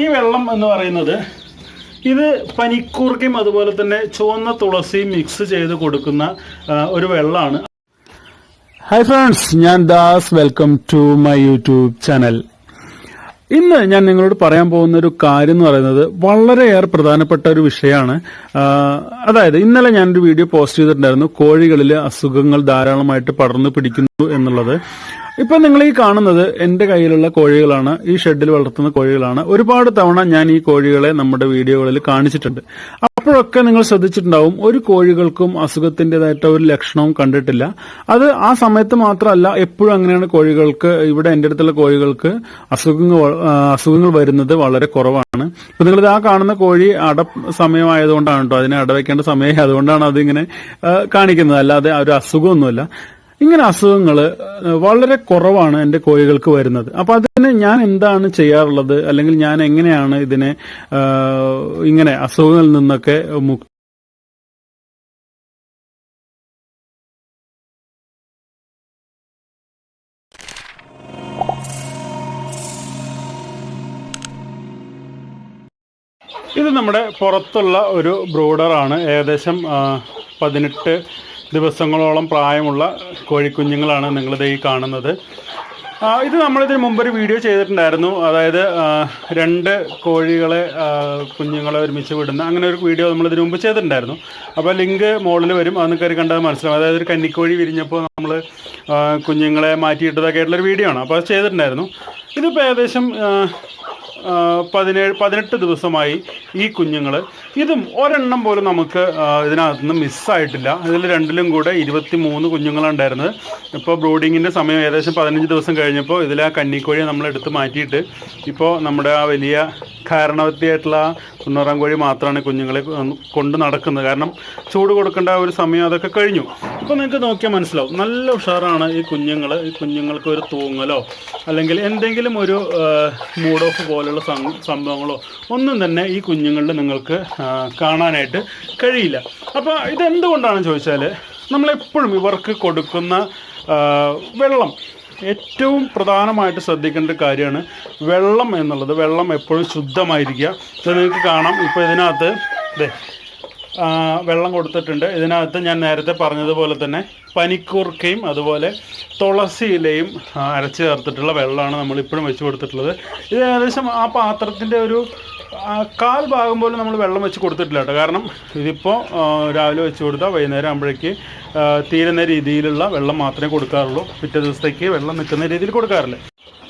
ഈ വെള്ളം എന്ന് പറയുന്നത് ഇത് പനിക്കൂർക്കയും അതുപോലെ തന്നെ ചുവന്ന തുളസിയും മിക്സ് ചെയ്ത് കൊടുക്കുന്ന ഒരു വെള്ളമാണ്. ഹായ് ഫ്രണ്ട്സ് ഞാൻ Das. Welcome to my YouTube channel ഇന്ന് ഞാൻ നിങ്ങളോട് പറയാൻ പോകുന്ന ഒരു കാര്യം എന്ന് പറയുന്നത് വളരെയേറെ പ്രധാനപ്പെട്ട ഒരു വിഷയമാണ്. അതായത് ഇന്നലെ ഞാനൊരു വീഡിയോ പോസ്റ്റ് ചെയ്തിട്ടുണ്ടായിരുന്നു. കോഴികളിൽ അസുഖങ്ങൾ ധാരാളമായിട്ട് പടർന്നു പിടിക്കുന്നു എന്നുള്ളത്. ഇപ്പൊ നിങ്ങൾ ഈ കാണുന്നത് എന്റെ കയ്യിലുള്ള കോഴികളാണ് ഈ ഷെഡിൽ വളർത്തുന്ന കോഴികളാണ്. ഒരുപാട് തവണ ഞാൻ ഈ കോഴികളെ നമ്മുടെ വീഡിയോകളിൽ കാണിച്ചിട്ടുണ്ട്. അപ്പോഴൊക്കെ നിങ്ങൾ ശ്രദ്ധിച്ചിട്ടുണ്ടാവും ഒരു കോഴികൾക്കും അസുഖത്തിന്റേതായിട്ട് ഒരു ലക്ഷണവും കണ്ടിട്ടില്ല. അത് ആ സമയത്ത് മാത്രമല്ല എപ്പോഴും അങ്ങനെയാണ് കോഴികൾക്ക് ഇവിടെ എന്റെ അടുത്തുള്ള കോഴികൾക്ക് അസുഖങ്ങൾ അസുഖങ്ങൾ വരുന്നത് വളരെ കുറവാണ്. ഇപ്പൊ നിങ്ങൾ ആ കാണുന്ന കോഴി അട സമയമായതുകൊണ്ടാണ് കേട്ടോ അതിനെ അടവയ്ക്കേണ്ട സമയം അതുകൊണ്ടാണ് അതിങ്ങനെ കാണിക്കുന്നത്. അല്ലാതെ ഒരു അസുഖമൊന്നുമല്ല. ഇങ്ങനെ അസുഖങ്ങൾ വളരെ കുറവാണ് എന്റെ കോഴികൾക്ക് വരുന്നത്. അപ്പൊ അതിന് ഞാൻ എന്താണ് ചെയ്യാറുള്ളത്? അല്ലെങ്കിൽ ഞാൻ എങ്ങനെയാണ് ഇതിനെ ഇങ്ങനെ അസുഖങ്ങളിൽ നിന്നൊക്കെ മുക്തി ഇത് നമ്മുടെ പുറത്തുള്ള ഒരു ബ്രൂഡറാണ്. ഏകദേശം പതിനെട്ട് ദിവസങ്ങളോളം പ്രായമുള്ള കോഴിക്കുഞ്ഞുങ്ങളാണ് നിങ്ങളിത് ഈ കാണുന്നത്. ഇത് നമ്മളിതിന് മുമ്പ് ഒരു വീഡിയോ ചെയ്തിട്ടുണ്ടായിരുന്നു. അതായത് രണ്ട് കോഴികളെ കുഞ്ഞുങ്ങളെ ഒരുമിച്ച് വിടുന്ന അങ്ങനെ ഒരു വീഡിയോ നമ്മളിതിന് മുമ്പ് ചെയ്തിട്ടുണ്ടായിരുന്നു. അപ്പോൾ ലിങ്ക് മുകളിൽ വരും. അതൊന്ന് കയറി കണ്ടാൽ മനസ്സിലാവും. അതായത് ഒരു കന്നിക്കോഴി വിരിഞ്ഞപ്പോൾ നമ്മൾ കുഞ്ഞുങ്ങളെ മാറ്റിയിട്ടതൊക്കെ ആയിട്ടുള്ളൊരു വീഡിയോ ആണ്. അപ്പോൾ അത് ചെയ്തിട്ടുണ്ടായിരുന്നു. ഇതിപ്പോൾ ഏകദേശം പതിനേഴ് പതിനെട്ട് ദിവസമായി ഈ കുഞ്ഞുങ്ങൾ ഇതും ഒരെണ്ണം പോലും നമുക്ക് ഇതിനകത്ത് നിന്ന് മിസ്സായിട്ടില്ല. ഇതിൽ രണ്ടിലും കൂടെ ഇരുപത്തി മൂന്ന് കുഞ്ഞുങ്ങളുണ്ടായിരുന്നത് ഇപ്പോൾ ബ്രൂഡിങ്ങിന്റെ സമയം ഏകദേശം പതിനഞ്ച് ദിവസം കഴിഞ്ഞപ്പോൾ ഇതിൽ ആ കന്നിക്കോഴിയെ നമ്മൾ എടുത്ത് മാറ്റിയിട്ട് ഇപ്പോൾ നമ്മുടെ ആ വലിയ കാരണവത്തിയായിട്ടുള്ള തൊണ്ണൂറാം കോഴി മാത്രമാണ് കുഞ്ഞുങ്ങളെ കൊണ്ട് നടക്കുന്നത്. കാരണം ചൂട് കൊടുക്കേണ്ട ഒരു സമയം അതൊക്കെ കഴിഞ്ഞു. ഇപ്പോൾ നിങ്ങൾക്ക് നോക്കിയാൽ മനസ്സിലാവും. നല്ല ഉഷാറാണ് ഈ കുഞ്ഞുങ്ങൾ ഈ കുഞ്ഞുങ്ങൾക്ക് ഒരു തൂങ്ങലോ അല്ലെങ്കിൽ എന്തെങ്കിലും ഒരു മൂഡ് ഓഫ് പോലുള്ള സം- സംഭവങ്ങളോ ഒന്നും തന്നെ ഈ കുഞ്ഞുങ്ങളിൽ നിങ്ങൾക്ക് കാണാനായിട്ട് കഴിയില്ല. അപ്പോൾ ഇതെന്തുകൊണ്ടാണെന്ന് ചോദിച്ചാൽ നമ്മളെപ്പോഴും ഇവർക്ക് കൊടുക്കുന്ന വെള്ളം. ഏറ്റവും പ്രധാനമായിട്ട് ശ്രദ്ധിക്കേണ്ട ഒരു കാര്യമാണ് വെള്ളം എന്നുള്ളത്. വെള്ളം എപ്പോഴും ശുദ്ധമായിരിക്കുക. ഇത് നിങ്ങൾക്ക് കാണാം. ഇപ്പോൾ ഇതിനകത്ത് ഇതേ ആ, വെള്ളം കൊടുത്തിട്ടുണ്ട്. ഇതിനകത്ത് ഞാൻ നേരത്തെ പറഞ്ഞതുപോലെ തന്നെ പനിക്കൂർക്കയും അതുപോലെ തുളസി ഇലയും അരച്ച് ചേർത്തിട്ടുള്ള വെള്ളമാണ് നമ്മൾ ഇപ്പോഴും വെച്ച് കൊടുത്തിട്ടുള്ളത്. ഇത് ഏകദേശം ആ പാത്രത്തിന്റെ ഒരു കാൽ ഭാഗം പോലും നമ്മൾ വെള്ളം വെച്ച് കൊടുത്തിട്ടില്ല കേട്ടോ. കാരണം ഇതിപ്പോൾ രാവിലെ വെച്ച് കൊടുത്താൽ വൈകുന്നേരം ആകുമ്പോഴേക്ക് തീരുന്ന രീതിയിലുള്ള വെള്ളം മാത്രമേ കൊടുക്കാറുള്ളൂ. പിറ്റേ ദിവസത്തേക്ക് വെള്ളം നിൽക്കുന്ന രീതിയിൽ കൊടുക്കാറില്ല.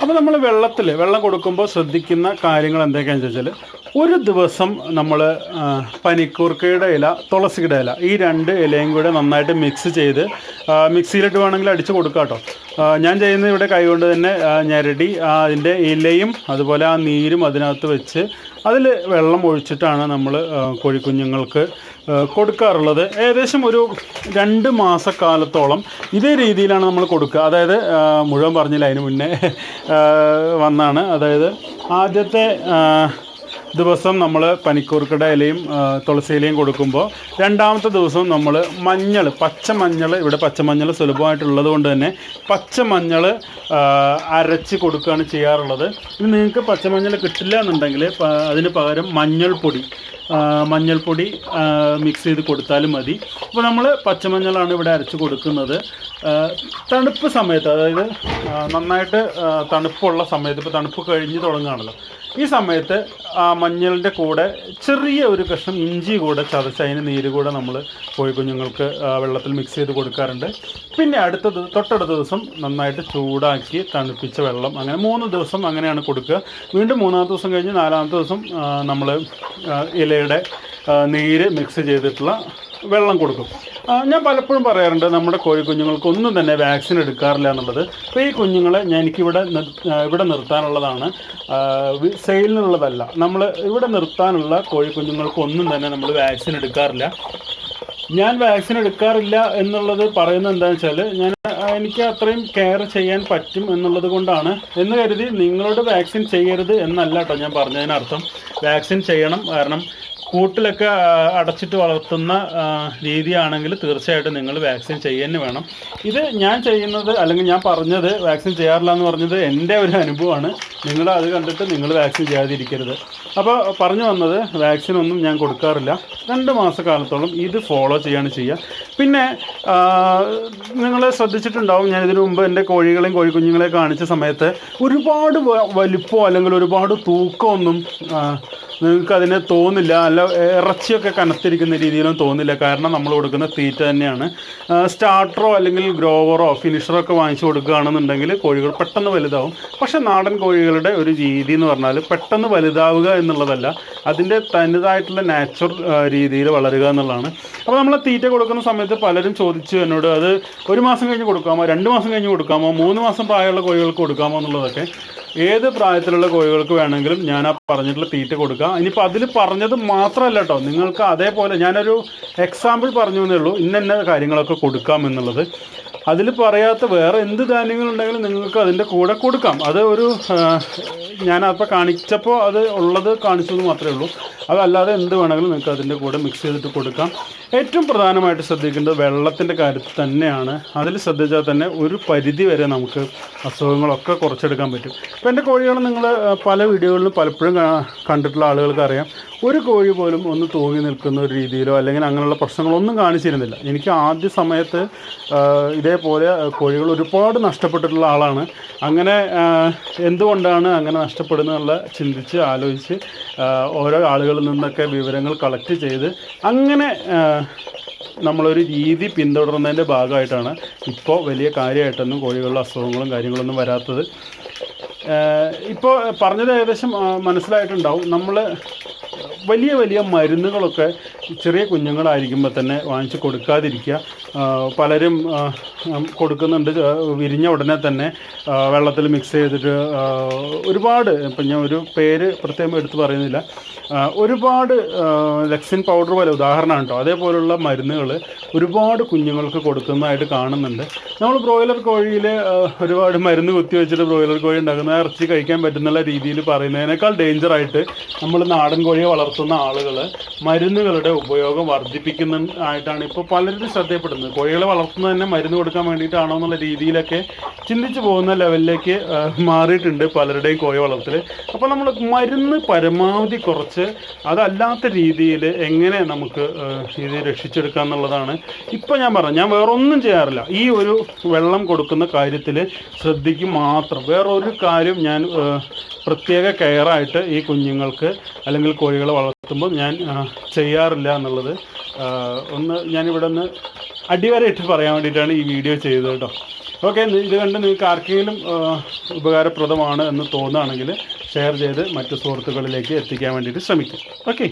അപ്പോൾ നമ്മൾ വെള്ളത്തിൽ വെള്ളം കൊടുക്കുമ്പോൾ ശ്രദ്ധിക്കുന്ന കാര്യങ്ങൾ എന്തൊക്കെയാണെന്ന് ചോദിച്ചാൽ ഒരു ദിവസം നമ്മൾ പനിക്കൂർക്കയുടെ ഇല തുളസിയുടെ ഇല ഈ രണ്ട് ഇലയും കൂടെ നന്നായിട്ട് മിക്സ് ചെയ്ത് മിക്സിയിലിട്ട് വേണമെങ്കിൽ അടിച്ച് കൊടുക്കാം കേട്ടോ. ഞാൻ ചെയ്യുന്ന ഇവിടെ കൈകൊണ്ട് തന്നെ ഞരടി അതിന്റെ ഇലയും അതുപോലെ ആ നീരും അതിനകത്ത് വെച്ച് അതിൽ വെള്ളം ഒഴിച്ചിട്ടാണ് നമ്മൾ കോഴിക്കുഞ്ഞുങ്ങൾക്ക് കൊടുക്കാറുള്ളത്. ഏകദേശം ഒരു രണ്ട് മാസക്കാലത്തോളം ഇതേ രീതിയിലാണ് നമ്മൾ കൊടുക്കുക. അതായത് മുഴുവൻ പറഞ്ഞില്ല അതിന് മുന്നേ വന്നാണ്. അതായത് ആദ്യത്തെ ദിവസം നമ്മൾ പനിക്കൂർക്കട ഇലയും തുളസി ഇലയും കൊടുക്കുമ്പോൾ രണ്ടാമത്തെ ദിവസം നമ്മൾ മഞ്ഞൾ പച്ചമഞ്ഞൾ ഇവിടെ പച്ചമഞ്ഞൾ സുലഭമായിട്ടുള്ളത് കൊണ്ട് തന്നെ പച്ചമഞ്ഞൾ മഞ്ഞൾ അരച്ച് കൊടുക്കുകയാണ് ചെയ്യാറുള്ളത്. ഇനി നിങ്ങൾക്ക് പച്ചമഞ്ഞൾ കിട്ടില്ല എന്നുണ്ടെങ്കിൽ അതിന് പകരം മഞ്ഞൾപ്പൊടി മഞ്ഞൾപ്പൊടി മിക്സ് ചെയ്ത് കൊടുത്താലും മതി. അപ്പോൾ നമ്മൾ പച്ചമഞ്ഞളാണ് ഇവിടെ അരച്ച് കൊടുക്കുന്നത്. തണുപ്പ് സമയത്ത് അതായത് നന്നായിട്ട് തണുപ്പുള്ള സമയത്ത് ഇപ്പോൾ തണുപ്പ് കഴിഞ്ഞ് തുടങ്ങുകയാണല്ലോ. ഈ സമയത്ത് ആ മഞ്ഞളിന്റെ കൂടെ ചെറിയ ഒരു കഷ്ണം ഇഞ്ചി കൂടെ ചതച്ച് അതിന് നീര് കൂടെ നമ്മൾ കോഴിക്കുഞ്ഞുങ്ങൾക്ക് കുഞ്ഞുങ്ങൾക്ക് വെള്ളത്തിൽ മിക്സ് ചെയ്ത് കൊടുക്കാറുണ്ട്. പിന്നെ അടുത്ത തൊട്ടടുത്ത ദിവസം നന്നായിട്ട് ചൂടാക്കി തണുപ്പിച്ച വെള്ളം. അങ്ങനെ മൂന്ന് ദിവസം അങ്ങനെയാണ് കൊടുക്കുക. വീണ്ടും മൂന്നാമത്തെ ദിവസം കഴിഞ്ഞ് നാലാമത്തെ ദിവസം നമ്മൾ ഇലയുടെ നീര് മിക്സ് ചെയ്തിട്ടുള്ള വെള്ളം കൊടുക്കും. ഞാൻ പലപ്പോഴും പറയാറുണ്ട് നമ്മുടെ കോഴിക്കുഞ്ഞുങ്ങൾക്ക് ഒന്നും തന്നെ വാക്സിൻ എടുക്കാറില്ല എന്നുള്ളത്. അപ്പോൾ ഈ കുഞ്ഞുങ്ങളെ ഞാൻ എനിക്കിവിടെ ഇവിടെ നിർത്താനുള്ളതാണ്. സെയിലിനുള്ളതല്ല. നമ്മൾ ഇവിടെ നിർത്താനുള്ള കോഴിക്കുഞ്ഞുങ്ങൾക്ക് ഒന്നും തന്നെ നമ്മൾ വാക്സിൻ എടുക്കാറില്ല. ഞാൻ വാക്സിൻ എടുക്കാറില്ല എന്നുള്ളത് പറയുന്നത് എന്താണെന്ന് വെച്ചാൽ ഞാൻ എനിക്ക് അത്രയും കെയർ ചെയ്യാൻ പറ്റും എന്നുള്ളത് കൊണ്ടാണ്. എന്ന് കരുതി നിങ്ങളോട് വാക്സിൻ ചെയ്യരുത് എന്നല്ല കേട്ടോ ഞാൻ പറഞ്ഞതിനർത്ഥം. വാക്സിൻ ചെയ്യണം. കാരണം കൂട്ടിലൊക്കെ അടച്ചിട്ട് വളർത്തുന്ന രീതിയാണെങ്കിൽ തീർച്ചയായിട്ടും നിങ്ങൾ വാക്സിൻ ചെയ്യുന്നു വേണം. ഇത് ഞാൻ ചെയ്യുന്നത് അല്ലെങ്കിൽ ഞാൻ പറഞ്ഞത് വാക്സിൻ ചെയ്യാറില്ല എന്ന് പറഞ്ഞത് എന്റെ ഒരു അനുഭവമാണ്. നിങ്ങൾ അത് കണ്ടിട്ട് നിങ്ങൾ വാക്സിൻ ചെയ്യാതിരിക്കരുത്. അപ്പോൾ പറഞ്ഞു വന്നത് വാക്സിൻ ഒന്നും ഞാൻ കൊടുക്കാറില്ല. രണ്ട് മാസക്കാലത്തോളം ഇത് ഫോളോ ചെയ്യാണ് ചെയ്യുക. പിന്നെ നിങ്ങൾ ശ്രദ്ധിച്ചിട്ടുണ്ടാവും ഞാൻ ഇതിനു മുമ്പ് എന്റെ കോഴികളെയും കോഴിക്കുഞ്ഞുങ്ങളെ കാണിച്ച സമയത്ത് ഒരുപാട് വലിപ്പോ അല്ലെങ്കിൽ ഒരുപാട് തൂക്കമൊന്നും നിങ്ങൾക്ക് അതിന് തോന്നില്ല അല്ല ഇറച്ചിയൊക്കെ കനത്തിരിക്കുന്ന രീതിയിലും തോന്നില്ല. കാരണം നമ്മൾ കൊടുക്കുന്ന തീറ്റ തന്നെയാണ്. സ്റ്റാർട്ടറോ അല്ലെങ്കിൽ ഗ്രോവറോ ഫിനിഷറോ ഒക്കെ വാങ്ങിച്ചു കൊടുക്കുകയാണെന്നുണ്ടെങ്കിൽ കോഴികൾ പെട്ടെന്ന് വലുതാവും. പക്ഷേ നാടൻ കോഴികളുടെ ഒരു രീതി എന്ന് പറഞ്ഞാൽ പെട്ടെന്ന് വലുതാവുക എന്നുള്ളതല്ല അതിന്റെ തനതായിട്ടുള്ള നാച്ചുറൽ രീതിയിൽ വളരുക എന്നുള്ളതാണ്. അപ്പോൾ നമ്മൾ തീറ്റ കൊടുക്കുന്ന സമയത്ത് പലരും ചോദിച്ചു എന്നോട് അത് ഒരു മാസം കഴിഞ്ഞ് കൊടുക്കാമോ? രണ്ട് മാസം കഴിഞ്ഞ് കൊടുക്കാമോ? മൂന്ന് മാസം പ്രായമുള്ള കോഴികൾക്ക് കൊടുക്കാമോ? എന്നുള്ളതൊക്കെ. ഏത് പ്രായത്തിലുള്ള കോഴികൾക്ക് വേണമെങ്കിലും ഞാൻ ആ പറഞ്ഞിട്ടുള്ള തീറ്റ കൊടുക്കുക ഇനിയിപ്പോൾ അതിൽ പറഞ്ഞത് മാത്രമല്ല കേട്ടോ നിങ്ങൾക്ക് അതേപോലെ ഞാനൊരു എക്സാമ്പിൾ പറഞ്ഞു എന്നേ ഉള്ളൂ. ഇന്ന കാര്യങ്ങളൊക്കെ കൊടുക്കാം എന്നുള്ളത്. അതിൽ പറയാത്ത വേറെ എന്ത് ധാന്യങ്ങളുണ്ടെങ്കിലും നിങ്ങൾക്ക് അതിന്റെ കൂടെ കൊടുക്കാം. അത് ഒരു ഞാൻ അപ്പോൾ കാണിച്ചപ്പോൾ അത് ഉള്ളത് കാണിച്ചത് മാത്രമേ ഉള്ളൂ. അതല്ലാതെ എന്ത് വേണമെങ്കിലും നിങ്ങൾക്ക് അതിന്റെ കൂടെ മിക്സ് ചെയ്തിട്ട് കൊടുക്കാം. ഏറ്റവും പ്രധാനമായിട്ട് ശ്രദ്ധിക്കേണ്ടത് വെള്ളത്തിന്റെ കാര്യത്തിൽ തന്നെയാണ്. അതിൽ ശ്രദ്ധിച്ചാൽ തന്നെ ഒരു പരിധി വരെ നമുക്ക് അസുഖങ്ങളൊക്കെ കുറച്ചെടുക്കാൻ പറ്റും. ഇപ്പോൾ എന്റെ കോഴികൾ നിങ്ങൾ പല വീഡിയോകളിലും പലപ്പോഴും കണ്ടിട്ടുള്ള ആളുകൾക്ക് അറിയാം. ഒരു കോഴി പോലും ഒന്ന് തൂങ്ങി നിൽക്കുന്ന ഒരു രീതിയിലോ അല്ലെങ്കിൽ അങ്ങനെയുള്ള പ്രശ്നങ്ങളൊന്നും കാണിച്ചിരുന്നില്ല. എനിക്ക് ആദ്യ സമയത്ത് ആ, ഇതേപോലെ കോഴികൾ ഒരുപാട് നഷ്ടപ്പെട്ടിട്ടുള്ള ആളാണ്. അങ്ങനെ എന്തുകൊണ്ടാണ് അങ്ങനെ നഷ്ടപ്പെടുന്നതെന്നുള്ള ചിന്തിച്ച് ആലോചിച്ച് ഓരോ ആളുകളിൽ നിന്നൊക്കെ വിവരങ്ങൾ കളക്ട് ചെയ്ത് അങ്ങനെ നമ്മളൊരു രീതി പിന്തുടർന്നതിന്റെ ഭാഗമായിട്ടാണ് ഇപ്പോൾ വലിയ കാര്യമായിട്ടൊന്നും കോഴികളുടെ അസുഖങ്ങളും കാര്യങ്ങളൊന്നും വരാത്തത്. ഇപ്പോൾ പറഞ്ഞത് ഏകദേശം മനസ്സിലായിട്ടുണ്ടാവും. നമ്മൾ വലിയ വലിയ മരുന്നുകളൊക്കെ ചെറിയ കുഞ്ഞുങ്ങളായിരിക്കുമ്പോൾ തന്നെ വാങ്ങിച്ച് കൊടുക്കാതിരിക്കുക. പലരും കൊടുക്കുന്നുണ്ട്. വിരിഞ്ഞ ഉടനെ തന്നെ വെള്ളത്തിൽ മിക്സ് ചെയ്തിട്ട് ഒരുപാട് ഇപ്പം ഞാൻ ഒരു പേര് പ്രത്യേകം എടുത്ത് പറയുന്നില്ല. ഒരുപാട് ലക്സിൻ പൗഡർ പോലെ ഉദാഹരണമാണ് കേട്ടോ. അതേപോലുള്ള മരുന്നുകൾ ഒരുപാട് കുഞ്ഞുങ്ങൾക്ക് കൊടുക്കുന്നതായിട്ട് കാണുന്നുണ്ട്. നമ്മൾ ബ്രോയിലർ കോഴിയിൽ ഒരുപാട് മരുന്ന് കുത്തി വെച്ചിട്ട് ബ്രോയിലർ കോഴി ഉണ്ടാക്കുന്ന ഇറച്ചി കഴിക്കാൻ പറ്റുന്നുള്ള രീതിയിൽ പറയുന്നതിനേക്കാൾ ഡേഞ്ചറായിട്ട് നമ്മൾ നാടൻ കോഴിയെ വളർത്തുന്ന ആളുകൾ മരുന്നുകളുടെ ഉപയോഗം വർദ്ധിപ്പിക്കുന്ന ആയിട്ടാണ് ഇപ്പോൾ പലരും ശ്രദ്ധയപ്പെടുന്നത്. കോഴികളെ വളർത്തുന്നത് തന്നെ മരുന്ന് കൊടുക്കാൻ വേണ്ടിയിട്ടാണോ എന്നുള്ള രീതിയിലൊക്കെ ചിന്തിച്ചു പോകുന്ന ലെവലിലേക്ക് മാറിയിട്ടുണ്ട് പലരുടെയും കോഴി വളർത്തൽ അപ്പോൾ നമ്മൾ മരുന്ന് പരമാവധി കുറച്ച് അതല്ലാത്ത രീതിയിൽ എങ്ങനെ നമുക്ക് ഇത് രക്ഷിച്ചെടുക്കുക എന്നുള്ളതാണ്. ഇപ്പോൾ ഞാൻ പറഞ്ഞു ഞാൻ വേറൊന്നും ചെയ്യാറില്ല. ഈ ഒരു വെള്ളം കൊടുക്കുന്ന കാര്യത്തിൽ ശ്രദ്ധിക്കും മാത്രം. വേറൊരു കാര്യം ഞാൻ പ്രത്യേക കെയറായിട്ട് ഈ കുഞ്ഞുങ്ങൾക്ക് അല്ലെങ്കിൽ കോഴികളെ വളർത്തുമ്പോൾ ഞാൻ ചെയ്യാറില്ല എന്നുള്ളത്. ഒന്ന് ഞാനിവിടെ നിന്ന് അടിവരയിട്ട് പറയാൻ വേണ്ടിയിട്ടാണ് ഈ വീഡിയോ ചെയ്തത് കേട്ടോ. ഓക്കെ ഇത് കണ്ട് നിങ്ങൾക്ക് ആർക്കെങ്കിലും ഉപകാരപ്രദമാണ് എന്ന് തോന്നുകയാണെങ്കിൽ ഷെയർ ചെയ്ത് മറ്റു സുഹൃത്തുക്കളിലേക്ക് എത്തിക്കാൻ വേണ്ടിയിട്ട് ശ്രമിക്കും. ഓക്കെ